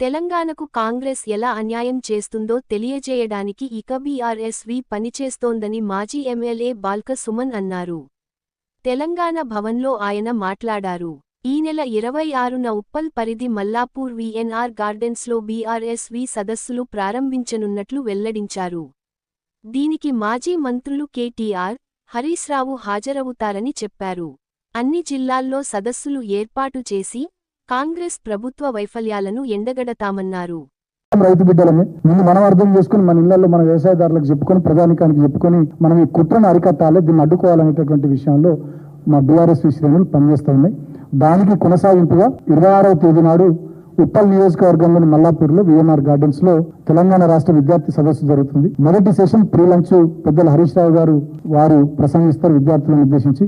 తెలంగాణకు కాంగ్రెస్ ఎలా అన్యాయం చేస్తుందో తెలియజేయడానికి ఇక బీఆర్ఎస్వి పనిచేస్తోందని మాజీ ఎమ్మెల్యే బాల్క సుమన్ అన్నారు. తెలంగాణ భవన్లో ఆయన మాట్లాడారు. ఈ నెల ఇరవై ఆరున ఉప్పల్ పరిధి మల్లాపూర్ విఎన్ఆర్ గార్డెన్స్లో బీఆర్ఎస్వి సదస్సులు ప్రారంభించనున్నట్లు వెల్లడించారు. దీనికి మాజీ మంత్రులు కేటీఆర్ హరీశ్ రావు హాజరవుతారని చెప్పారు. అన్ని జిల్లాల్లో సదస్సులు ఏర్పాటు చేసి కాంగ్రెస్ ప్రభుత్వ వైఫల్యాలను ఎండగడతామన్నారు. రైతు బిడ్డలమే ముందు మనం అర్థం చేసుకుని మన ఇళ్ళలో మన వ్యవసాయదారులకు చెప్పుకొని ప్రధానికానికి చెప్పుకొని మనం ఈ కుట్రను అరికట్టాలి దీన్ని అడ్డుకోవాలనేటటువంటి విషయంలో మా బీఆర్ఎస్ శ్రేణులు పనిచేస్తూ ఉన్నాయి. దానికి కొనసాగింపుగా ఇరవై ఆరవ తేదీ నాడు ఉప్పల్ నియోజకవర్గంలోని మల్లాపూర్లో విఎంఆర్ గార్డెన్స్లో తెలంగాణ రాష్ట్ర విద్యార్థి సదస్సు జరుగుతుంది. మొదటి సెషన్ ప్రీ లంచ్ పెద్దల హరీష్ రావు గారు వారు ప్రసంగిస్తారు విద్యార్థులను ఉద్దేశించి.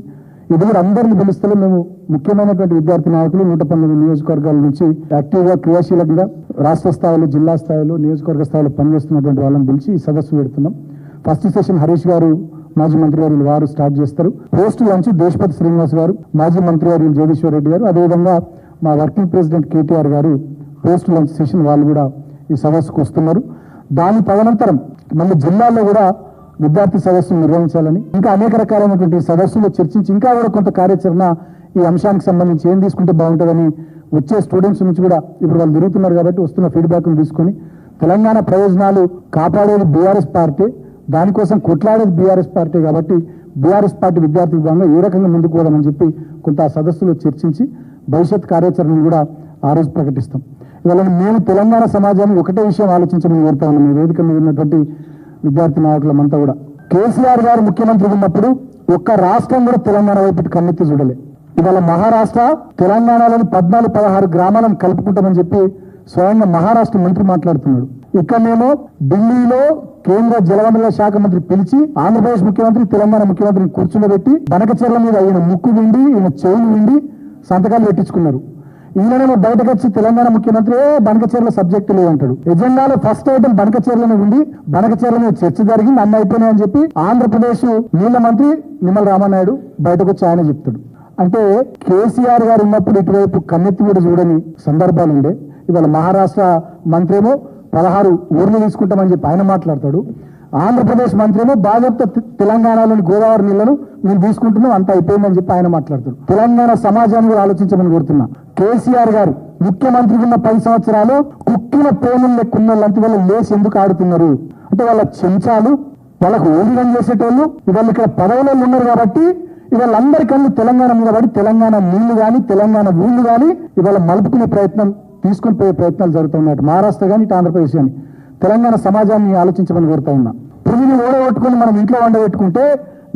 ఇది కూడా అందరిని పిలుస్తూ మేము ముఖ్యమైనటువంటి విద్యార్థి నాయకులు నూట పంతొమ్మిది నియోజకవర్గాల నుంచి యాక్టివ్గా క్రియాశీలకంగా రాష్ట్ర స్థాయిలో జిల్లా స్థాయిలో నియోజకవర్గ స్థాయిలో పనిచేస్తున్నటువంటి వాళ్ళని పిలిచి ఈ సదస్సు పెడుతున్నాం. ఫస్ట్ సెషన్ హరీష్ గారు మాజీ మంత్రి గారు వారు స్టార్ట్ చేస్తారు. పోస్ట్ లంచ్ దేశపతి శ్రీనివాస్ గారు మాజీ మంత్రి గారు జగదీశ్వర్ రెడ్డి గారు. అదేవిధంగా మా వర్కింగ్ ప్రెసిడెంట్ కేటీఆర్ గారు పోస్ట్ లంచ్ సెషన్ వాళ్ళు కూడా ఈ సదస్సుకు వస్తున్నారు. దాని తదనంతరం మళ్ళీ జిల్లాలో కూడా విద్యార్థి సదస్సులు నిర్వహించాలని ఇంకా అనేక రకాలైనటువంటి సదస్సులు చర్చించి ఇంకా కూడా కొంత కార్యాచరణ ఈ అంశానికి సంబంధించి ఏం తీసుకుంటే బాగుంటుందని వచ్చే స్టూడెంట్స్ నుంచి కూడా ఇప్పుడు వాళ్ళు తిరుగుతున్నారు కాబట్టి వస్తున్న ఫీడ్బ్యాక్ను తీసుకొని తెలంగాణ ప్రయోజనాలు కాపాడేది బీఆర్ఎస్ పార్టీ దానికోసం కొట్లాడేది బీఆర్ఎస్ పార్టీ కాబట్టి బీఆర్ఎస్ పార్టీ విద్యార్థి విభాగంగా ఏ రకంగా ముందుకు పోదామని చెప్పి కొంత ఆ సదస్సులో చర్చించి భవిష్యత్ కార్యాచరణను కూడా ఆ రోజు ప్రకటిస్తాం. ఇవాళ మేము తెలంగాణ సమాజాన్ని ఒకటే విషయం ఆలోచించమని కోరుతా ఉన్నాం. వేదిక మీద ఉన్నటువంటి విద్యార్థి నాయకులమంతా కూడా. కేసీఆర్ గారు ముఖ్యమంత్రి ఉన్నప్పుడు ఒక్క రాష్ట్రం కూడా తెలంగాణ వైపు కన్నెత్తి చూడలే. ఇవాళ మహారాష్ట్ర తెలంగాణలోని పద్నాలుగు పదహారు గ్రామాలను కలుపుకుంటామని చెప్పి స్వయంగా మహారాష్ట్ర మంత్రి మాట్లాడుతున్నాడు. ఇక్కడనేమో ఢిల్లీలో కేంద్ర జలవనరుల శాఖ మంత్రి పిలిచి ఆంధ్రప్రదేశ్ ముఖ్యమంత్రి తెలంగాణ ముఖ్యమంత్రిని కూర్చుండబెట్టి బనకచెర్ల మీద ఈయన ముక్కు విండి ఈయన చెవులు విండి సంతకాలు పెట్టించుకున్నారు. ఈయననేమో బయటకు వచ్చి తెలంగాణ ముఖ్యమంత్రి బనకచీరల సబ్జెక్టు సబ్జెక్టు లేదంటాడు ఎజెండాలో ఫస్ట్ ఐటమ్ బనకచీరలనే ఉండి బనకచెర్ల మీద చర్చ జరిగింది అన్న అయిపోయినాయని చెప్పి ఆంధ్రప్రదేశ్ నీళ్ళ మంత్రి నిమ్మల రామనాయుడు బయటకు వచ్చి ఆయన చెప్తాడు. అంటే కేసీఆర్ గారు ఉన్నప్పుడు ఇటువైపు కన్నెత్తి కూడా చూడని సందర్భాలు ఉండే. ఇవాళ మహారాష్ట్ర మంత్రి ఏమో పదహారు ఊర్లు తీసుకుంటామని చెప్పి ఆయన మాట్లాడతాడు. ఆంధ్రప్రదేశ్ మంత్రిని ఏమో తెలంగాణలోని గోదావరి నీళ్ళను మేము తీసుకుంటున్నాం అంత అయిపోయిందని చెప్పి ఆయన మాట్లాడుతున్నారు. తెలంగాణ సమాజాన్ని కూడా ఆలోచించమని కోరుతున్నా. కేసీఆర్ గారు ముఖ్యమంత్రి ఉన్న పది సంవత్సరాలు కుక్కిన పేనులు లెక్కున్న వాళ్ళంతా వాళ్ళు లేచి ఎందుకు ఆడుతున్నారు? అంటే వాళ్ళ చెంచాలు వాళ్ళకు ఊరిగం చేసేటోళ్ళు ఇవాళ ఇక్కడ పదవులలో ఉన్నారు కాబట్టి ఇవాళ అందరి కళ్ళు తెలంగాణ మీద పడి తెలంగాణ నీళ్ళు కానీ తెలంగాణ ఊళ్ళు కానీ ఇవాళ మలుపుకునే ప్రయత్నం తీసుకొని పోయే ప్రయత్నాలు జరుగుతున్నాయి మహారాష్ట్ర కానీ ఇటు ఆంధ్రప్రదేశ్ కానీ తెలంగాణ సమాజాన్ని ఆలోచించమని కోరుతా ఉన్నా. పురుగుని ఓడగొట్టుకుని మనం ఇంట్లో వండబెట్టుకుంటే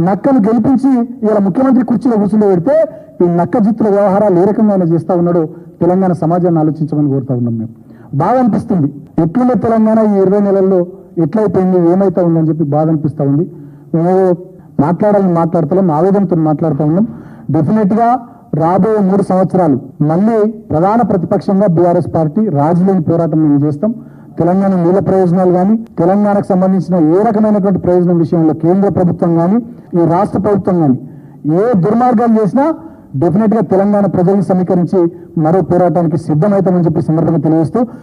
నక్కను గెలిపించి ఇలా ముఖ్యమంత్రి కుర్చీలో కూర్చుని పెడితే ఈ నక్క జిత్తుల వ్యవహారాలు ఏ రకంగా ఆయన చేస్తా ఉన్నాడో తెలంగాణ సమాజాన్ని ఆలోచించమని కోరుతా ఉన్నాం మేము. బాధ అనిపిస్తుంది. ఎట్లుండే తెలంగాణ ఈ ఇరవై నెలల్లో ఎట్లయిపోయింది ఏమైతా ఉందని చెప్పి బాధ అనిపిస్తూ ఉంది. మేము మాట్లాడాలని మాట్లాడతాం ఆవేదనతో మాట్లాడుతూ ఉన్నాం. డెఫినెట్గా రాబోయే మూడు సంవత్సరాలు మళ్ళీ ప్రధాన ప్రతిపక్షంగా బీఆర్ఎస్ పార్టీ రాజులేని పోరాటం మేము చేస్తాం. తెలంగాణ మూల ప్రయోజనాలు కానీ తెలంగాణకు సంబంధించిన ఏ రకమైనటువంటి ప్రయోజనం విషయంలో కేంద్ర ప్రభుత్వం కానీ ఈ రాష్ట్ర ప్రభుత్వం కానీ ఏ దుర్మార్గాలు చేసినా డెఫినెట్గా తెలంగాణ ప్రజలను సమీకరించి మరో పోరాటానికి సిద్ధమవుతామని చెప్పి సందర్భంగా తెలియజేస్తూ